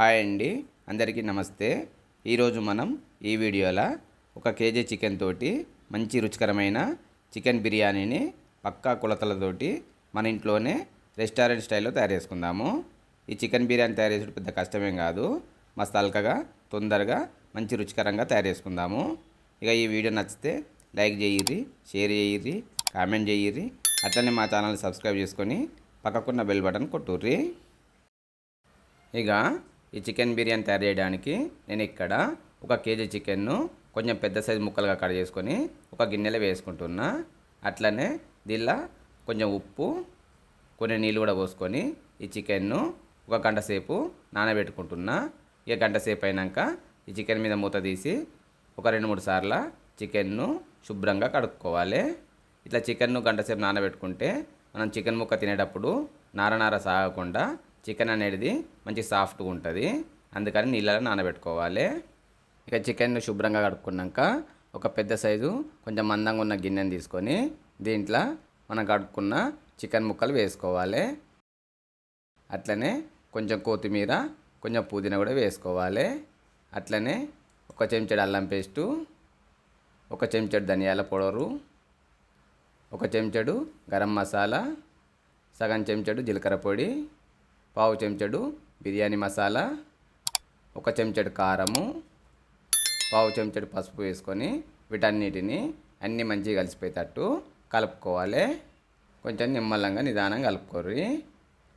Hi అండి. అందరికీ నమస్తే. ఈరోజు మనం ఈ వీడియోలో ఒక కేజీ చికెన్ తోటి మంచి రుచికరమైన చికెన్ బిర్యానీని పక్కా కొలతలతోటి మన ఇంట్లోనే రెస్టారెంట్ స్టైల్లో తయారు చేసుకుందాము. ఈ చికెన్ బిర్యానీ తయారు చేసేది పెద్ద కష్టమేం కాదు. మస్తు అల్కగా తొందరగా మంచి రుచికరంగా తయారు చేసుకుందాము. ఇక ఈ వీడియో నచ్చితే లైక్ చేయిర్రి షేర్ చేయిర్రి కామెంట్ చేయిర్రి అట్లనే మా ఛానల్ సబ్స్క్రైబ్ చేసుకొని పక్కకున్న బెల్ బటన్ కొట్టుర్రి. ఇక ఈ చికెన్ బిర్యానీ తయారు చేయడానికి నేను ఇక్కడ ఒక కేజీ చికెన్ను కొంచెం పెద్ద సైజు ముక్కలుగా కట్ చేసుకొని ఒక గిన్నెలో వేసుకుంటున్నా. అట్లనే దీనిలో కొంచెం ఉప్పు కొన్ని నీళ్ళు కూడా పోసుకొని ఈ చికెన్ను ఒక గంట సేపు నానబెట్టుకుంటున్నా. ఇక గంట సేపు అయినాక ఈ చికెన్ మీద మూత తీసి ఒక రెండు మూడు సార్లు చికెన్ను శుభ్రంగా కడుక్కోవాలి. ఇట్లా చికెన్ను గంట సేపు నానబెట్టుకుంటే మనం చికెన్ ముక్క తినేటప్పుడు నారనార సాగకుండా చికెన్ అనేది మంచి సాఫ్ట్గా ఉంటుంది. అందుకని నీళ్ళలో నానబెట్టుకోవాలి. ఇక చికెన్ శుభ్రంగా కడుక్కున్నాక ఒక పెద్ద సైజు కొంచెం మందంగా ఉన్న గిన్నెని తీసుకొని దీంట్లో మనం కడుక్కున్న చికెన్ ముక్కలు వేసుకోవాలి. అట్లనే కొంచెం కొత్తిమీర కొంచెం పుదీనా కూడా వేసుకోవాలి. అట్లనే ఒక చెంచాడు అల్లం పేస్టు ఒక చెంచాడు ధనియాల పౌడరు ఒక చెంచాడు గరం మసాలా సగం చెంచాడు జీలకర్ర పొడి పావు చెంచడు బిర్యానీ మసాలా ఒక చెంచడు కారము పావు చెంచడు పసుపు వేసుకొని వీటన్నిటిని అన్నీ మంచిగా కలిసిపోయేటట్టు కలుపుకోవాలి. కొంచెం నిమ్మలంగా నిదానంగా కలుపుకోర్రి.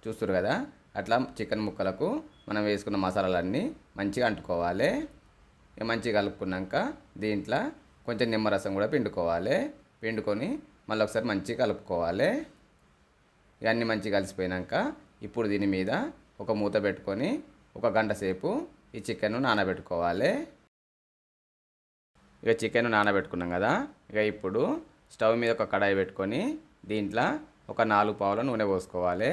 చూస్తారు కదా? అట్లా చికెన్ ముక్కలకు మనం వేసుకున్న మసాలాలన్నీ మంచిగా అంటుకోవాలి. ఇక మంచిగా కలుపుకున్నాక దీంట్లో కొంచెం నిమ్మరసం కూడా పిండుకోవాలి. పిండుకొని మళ్ళీ ఒకసారి మంచిగా కలుపుకోవాలి. ఇవన్నీ మంచిగా కలిసిపోయినాక ఇప్పుడు దీని మీద ఒక మూత పెట్టుకొని ఒక గంట సేపు ఈ చికెన్ నానబెట్టుకోవాలి. ఇక చికెన్ నానబెట్టుకున్నాం కదా ఇక ఇప్పుడు స్టవ్ మీద ఒక కడాయి పెట్టుకొని దీంట్లో ఒక నాలుగు పావుల నూనె పోసుకోవాలి.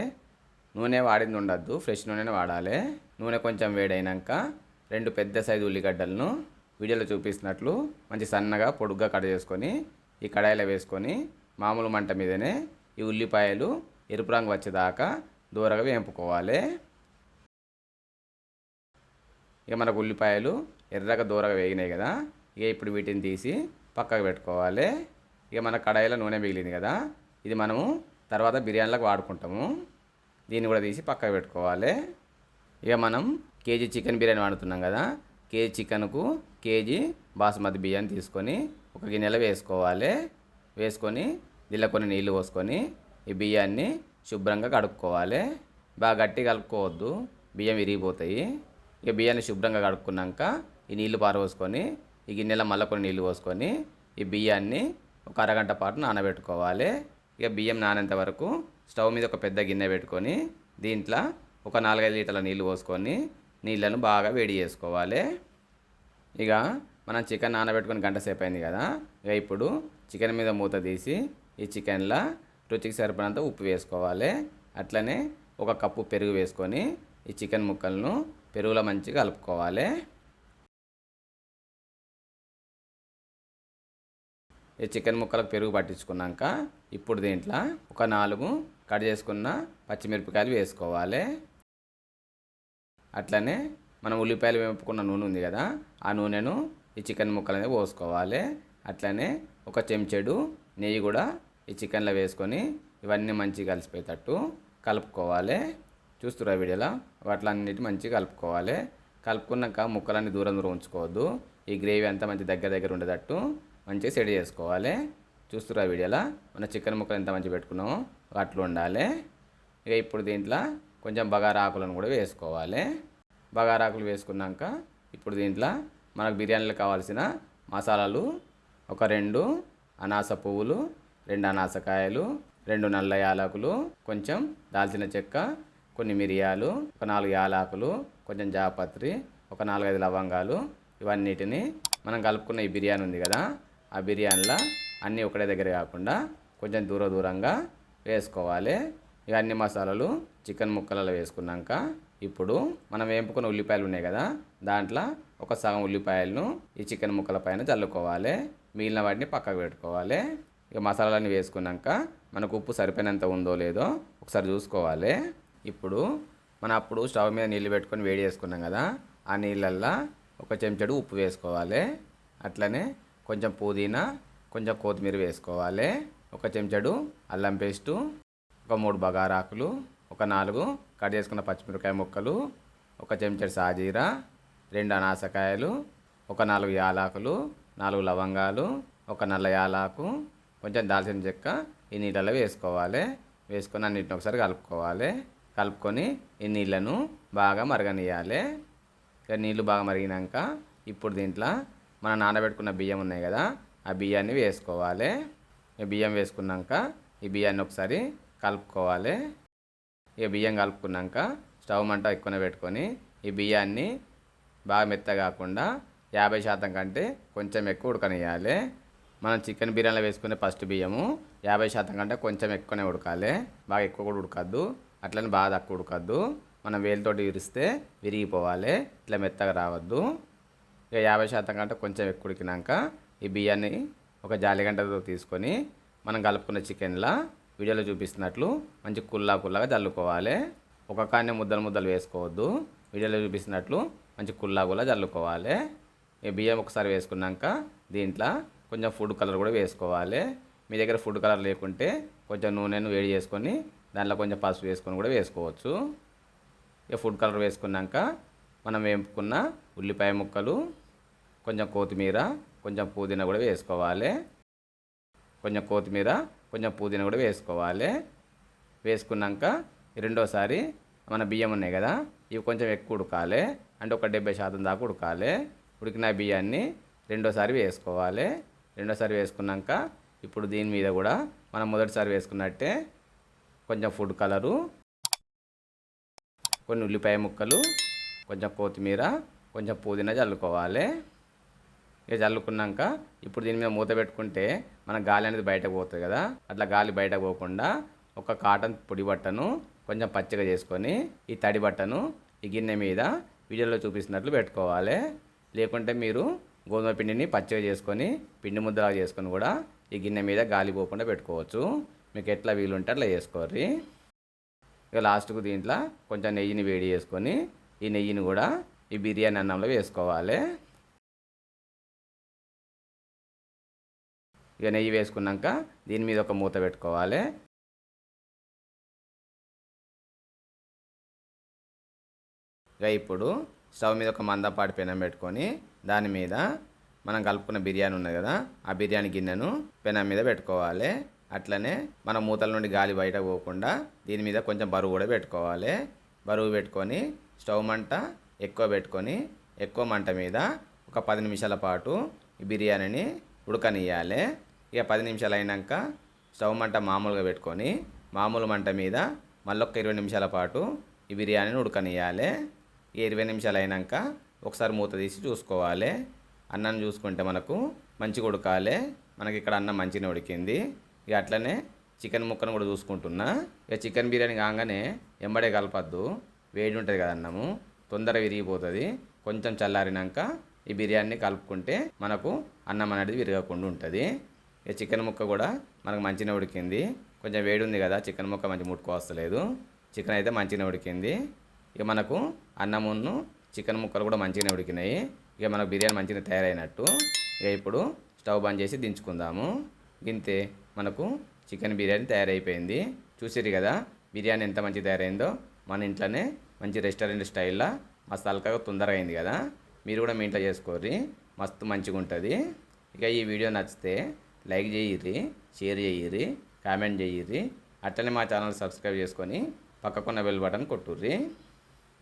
నూనె వాడింది ఉండద్దు ఫ్రెష్ నూనెనే వాడాలి. నూనె కొంచెం వేడైనాక రెండు పెద్ద సైజు ఉల్లిగడ్డలను వీడియోలో చూపిస్తున్నట్లు మంచి సన్నగా పొడుగ్గా కట్ చేసుకొని ఈ కడాయిలో వేసుకొని మామూలు మంట మీదనే ఈ ఉల్లిపాయలు ఎరుపు రంగు వచ్చేదాకా దూరగా వేంపుకోవాలి. ఇక మనకు ఉల్లిపాయలు ఎర్రగా దూరగా వేగినాయి కదా. ఇక ఇప్పుడు వీటిని తీసి పక్కకు పెట్టుకోవాలి. ఇక మన కడాయిలో నూనె మిగిలింది కదా. ఇది మనము తర్వాత బిర్యానీలకు వాడుకుంటాము. దీన్ని కూడా తీసి పక్కకు పెట్టుకోవాలి. ఇక మనం కేజీ చికెన్ బిర్యానీ వాడుతున్నాం కదా. కేజీ చికెన్కు కేజీ బాస్మతి బియ్యాన్ని తీసుకొని ఒక గిన్నెలో వేసుకోవాలి. వేసుకొని దీనిలో కొన్ని నీళ్ళు పోసుకొని ఈ బియ్యాన్ని శుభ్రంగా కడుక్కోవాలి. బాగా గట్టి కలుపుకోవద్దు. బియ్యం విరిగిపోతాయి. ఇక బియ్యాన్ని శుభ్రంగా కడుక్కున్నాక ఈ నీళ్ళు పారబోసుకొని ఈ గిన్నెలో మళ్ళీ కొన్ని నీళ్ళు పోసుకొని ఈ బియ్యాన్ని ఒక అరగంట పాటు నానబెట్టుకోవాలి. ఇక బియ్యం నానేంత వరకు స్టవ్ మీద ఒక పెద్ద గిన్నె పెట్టుకొని దీంట్లో ఒక నాలుగైదు లీటర్ల నీళ్ళు పోసుకొని నీళ్ళను బాగా వేడి చేసుకోవాలి. ఇక మనం చికెన్ నానబెట్టుకొని గంట సేపు అయింది కదా. ఇక ఇప్పుడు చికెన్ మీద మూత తీసి ఈ చికెన్లో రుచికి సరిపడినంత ఉప్పు వేసుకోవాలి. అట్లనే ఒక కప్పు పెరుగు వేసుకొని ఈ చికెన్ ముక్కలను పెరుగులో మంచిగా కలుపుకోవాలి. ఈ చికెన్ ముక్కలకు పెరుగు పట్టించుకున్నాక ఇప్పుడు దీంట్లో ఒక నాలుగు కట్ చేసుకున్న పచ్చిమిరపకాయలు వేసుకోవాలి. అట్లనే మనం ఉల్లిపాయలు వేపుకున్న నూనె ఉంది కదా ఆ నూనెను ఈ చికెన్ ముక్కలు అనేది పోసుకోవాలి. అట్లనే ఒక చెంచెడు నెయ్యి కూడా ఈ చికెన్లో వేసుకొని ఇవన్నీ మంచిగా కలిసిపోయేటట్టు కలుపుకోవాలి. చూస్తురా వీడియోలో? వాటిలన్నిటి మంచిగా కలుపుకోవాలి. కలుపుకున్నాక ముక్కలన్నీ దూరం దూరం ఉంచుకోవద్దు. ఈ గ్రేవీ అంతా మంచి దగ్గర దగ్గర ఉండేటట్టు మంచిగా సెడి చేసుకోవాలి. చూస్తురా వీడియోలో? మన చికెన్ ముక్కలు ఎంత మంచిగా పెట్టుకున్నామో అట్లా ఉండాలి. ఇక ఇప్పుడు దీంట్లో కొంచెం బగారా ఆకులను కూడా వేసుకోవాలి. బగారా ఆకులు వేసుకున్నాక ఇప్పుడు దీంట్లో మనకు బిర్యానీలో కావాల్సిన మసాలాలు ఒక రెండు అనాస పువ్వులు రెండు అనాసకాయలు రెండు నల్ల యాలకులు కొంచెం దాల్చిన చెక్క కొన్ని మిరియాలు ఒక నాలుగు యాలకులు కొంచెం జాపత్రి ఒక నాలుగైదు లవంగాలు. ఇవన్నిటిని మనం కలుపుకున్న ఈ బిర్యానీ ఉంది కదా ఆ బిర్యానీలో అన్నీ ఒకటే దగ్గర కాకుండా కొంచెం దూర దూరంగా వేసుకోవాలి. ఇక అన్ని మసాలాలు చికెన్ ముక్కలలో వేసుకున్నాక ఇప్పుడు మనం వేపుకున్న ఉల్లిపాయలు ఉన్నాయి కదా దాంట్లో ఒక సగం ఉల్లిపాయలను ఈ చికెన్ ముక్కల పైన చల్లుకోవాలి. మిగిలిన వాటిని పక్కకు పెట్టుకోవాలి. ఇక మసాలాలన్నీ వేసుకున్నాక మనకు ఉప్పు సరిపోయినంత ఉందో లేదో ఒకసారి చూసుకోవాలి. ఇప్పుడు మనం అప్పుడు స్టవ్ మీద నీళ్ళు పెట్టుకొని వేడి చేసుకున్నాం కదా ఆ నీళ్ళల్లో ఒక చెంచాడు ఉప్పు వేసుకోవాలి. అట్లనే కొంచెం పుదీనా కొంచెం కొత్తిమీర వేసుకోవాలి. ఒక చెంచాడు అల్లం పేస్టు ఒక మూడు బగారాకులు ఒక నాలుగు కట్ చేసుకున్న పచ్చిమిరపకాయ ముక్కలు ఒక చెంచాడు సాజీరా రెండు అనాసకాయలు ఒక నాలుగు యాలాకులు నాలుగు లవంగాలు ఒక నల్ల యాలాకు కొంచెం దాల్చిన చెక్క ఈ నీళ్ళలో వేసుకోవాలి. వేసుకొని అన్నిటిని ఒకసారి కలుపుకోవాలి. కలుపుకొని ఈ నీళ్ళను బాగా మరగనియాలి ఇక నీళ్ళు బాగా మరిగినాక ఇప్పుడు దీంట్లో మనం నానబెట్టుకున్న బియ్యం ఉన్నాయి కదా ఆ బియ్యాన్ని వేసుకోవాలి. ఈ బియ్యం వేసుకున్నాక ఈ బియ్యాన్ని ఒకసారి కలుపుకోవాలి. ఇక బియ్యం కలుపుకున్నాక స్టవ్ మంట ఎక్కువనే పెట్టుకొని ఈ బియ్యాన్ని బాగా మెత్త కాకుండా యాభై శాతం కంటే కొంచెం ఎక్కువ ఉడకనియాలి మనం చికెన్ బిర్యానీలో వేసుకునే ఫస్ట్ బియ్యము యాభై శాతం కంటే కొంచెం ఎక్కువనే ఉడకాలి. బాగా ఎక్కువ కూడా ఉడకద్దు. అట్లనే బాగా తక్కువ ఉడకద్దు. మనం వేలుతోటి విరిస్తే విరిగిపోవాలి. ఇట్లా మెత్తగా రావద్దు. ఇక యాభై శాతం కంటే కొంచెం ఎక్కువ ఉడికినాక ఈ బియ్యాన్ని ఒక జాలిగంటతో తీసుకొని మనం కలుపుకున్న చికెన్లా వీడియోలో చూపిస్తున్నట్లు మంచి కుల్లా కుల్లాగా చల్లుకోవాలి ఒక కాన్నే ముద్దలు ముద్దలు వేసుకోవద్దు. వీడియోలో చూపిస్తున్నట్లు మంచి కుల్లా కుల్లా చల్లుకోవాలి ఈ బియ్యం ఒకసారి వేసుకున్నాక దీంట్లో కొంచెం ఫుడ్ కలర్ కూడా వేసుకోవాలి. మీ దగ్గర ఫుడ్ కలర్ లేకుంటే కొంచెం నూనెను వేడి చేసుకొని దాంట్లో కొంచెం పసుపు వేసుకొని కూడా వేసుకోవచ్చు. ఇక ఫుడ్ కలర్ వేసుకున్నాక మనం వేపుకున్న ఉల్లిపాయ ముక్కలు కొంచెం కొత్తిమీర కొంచెం పుదీనా కూడా వేసుకోవాలి. కొంచెం కొత్తిమీర కొంచెం పుదీనా కూడా వేసుకోవాలి. వేసుకున్నాక రెండోసారి మన బియ్యం ఉన్నాయి కదా ఇవి కొంచెం ఎక్కువ ఉడకాలి. అంటే ఒక డెబ్బై శాతం దాకా ఉడకాలి. ఉడికిన బియ్యాన్ని రెండోసారి వేసుకోవాలి. రెండోసారి వేసుకున్నాక ఇప్పుడు దీని మీద కూడా మనం మొదటిసారి వేసుకున్నట్టే కొంచెం ఫుడ్ కలరు కొన్ని ఉల్లిపాయ ముక్కలు కొంచెం కొత్తిమీర కొంచెం పుదీనా చల్లుకోవాలి. ఇక చల్లుకున్నాక ఇప్పుడు దీని మీద మూత పెట్టుకుంటే మన గాలి అనేది బయటకు పోతుంది కదా. అట్లా గాలి బయటకు పోకుండా ఒక కాటన్ పొడి బట్టను కొంచెం పచ్చిగా చేసుకొని ఈ తడి బట్టను ఈ గిన్నె మీద వీడియోలో చూపిస్తున్నట్లు పెట్టుకోవాలి. లేకుంటే మీరు గోధుమ పిండిని పచ్చిగా చేసుకొని పిండి ముద్దలా చేసుకొని కూడా ఈ గిన్నె మీద గాలి పోకుండా పెట్టుకోవచ్చు. మీకు ఎట్లా వీలుంటే అట్లా చేసుకోర్రి. ఇక లాస్ట్కు దీంట్లో కొంచెం నెయ్యిని వేడి చేసుకొని ఈ నెయ్యిని కూడా ఈ బిర్యానీ అన్నంలో వేసుకోవాలి. ఇక నెయ్యి వేసుకున్నాక దీని మీద ఒక మూత పెట్టుకోవాలి. ఇక ఇప్పుడు స్టవ్ మీద ఒక మందపాటి పెనం పెట్టుకొని దాని మీద మనం కలుపుకున్న బిర్యానీ ఉన్నది కదా ఆ బిర్యానీ గిన్నెను పెనం మీద పెట్టుకోవాలి. అట్లనే మన మూతల నుండి గాలి బయట పోకుండా దీని మీద కొంచెం బరువు కూడా పెట్టుకోవాలి. బరువు పెట్టుకొని స్టవ్ మంట ఎక్కువ పెట్టుకొని ఎక్కువ మంట మీద ఒక పది నిమిషాల పాటు ఈ బిర్యానీని ఉడకనియాలి ఇక పది నిమిషాలు అయినాక స్టవ్ మంట మామూలుగా పెట్టుకొని మామూలు మంట మీద మళ్ళొక్క ఇరవై నిమిషాల పాటు ఈ బిర్యానీని ఉడకనియాలి ఇరవై నిమిషాలు అయినాక ఒకసారి మూత తీసి చూసుకోవాలి. అన్నం చూసుకుంటే మనకు మంచిగా ఉడకాలి. మనకి ఇక్కడ అన్నం మంచిగా ఉడికింది. ఇక అట్లనే చికెన్ ముక్కను కూడా చూసుకుంటున్నా. ఇక చికెన్ బిర్యానీ కాగానే ఎంబడే కలపద్దు. వేడి ఉంటుంది కదా అన్నము. తొందర విరిగిపోతుంది. కొంచెం చల్లారినాక ఈ బిర్యానీ కలుపుకుంటే మనకు అన్నం అనేది విరగకుండా ఉంటుంది. ఇక చికెన్ ముక్క కూడా మనకు మంచిగా ఉడికింది. కొంచెం వేడి ఉంది కదా చికెన్ ముక్క మంచి ముట్టుకు వస్తలేదు చికెన్ అయితే మంచిగా ఉడికింది. ఇక మనకు అన్నమును చికెన్ ముక్కలు కూడా మంచిగానే ఉడికినాయి. ఇక మనకు బిర్యానీ మంచిగా తయారైనట్టు. ఇక ఇప్పుడు స్టవ్ బంద్ చేసి దించుకుందాము. గింతే మనకు చికెన్ బిర్యానీ తయారైపోయింది. చూసిరు కదా బిర్యానీ ఎంత మంచి తయారైందో. మన ఇంట్లోనే మంచి రెస్టారెంట్ స్టైల్లో మస్తు అల్కగా తొందరగా అయింది కదా. మీరు కూడా మీ ఇంట్లో చేసుకోర్రి. మస్తు మంచిగా ఉంటుంది. ఇక ఈ వీడియో నచ్చితే లైక్ చేయిర్రి షేర్ చేయిర్రి కామెంట్ చేయిర్రి. అట్లనే మా ఛానల్ సబ్స్క్రైబ్ చేసుకొని పక్కకున్న బెల్ బటన్ కొట్టుర్రి.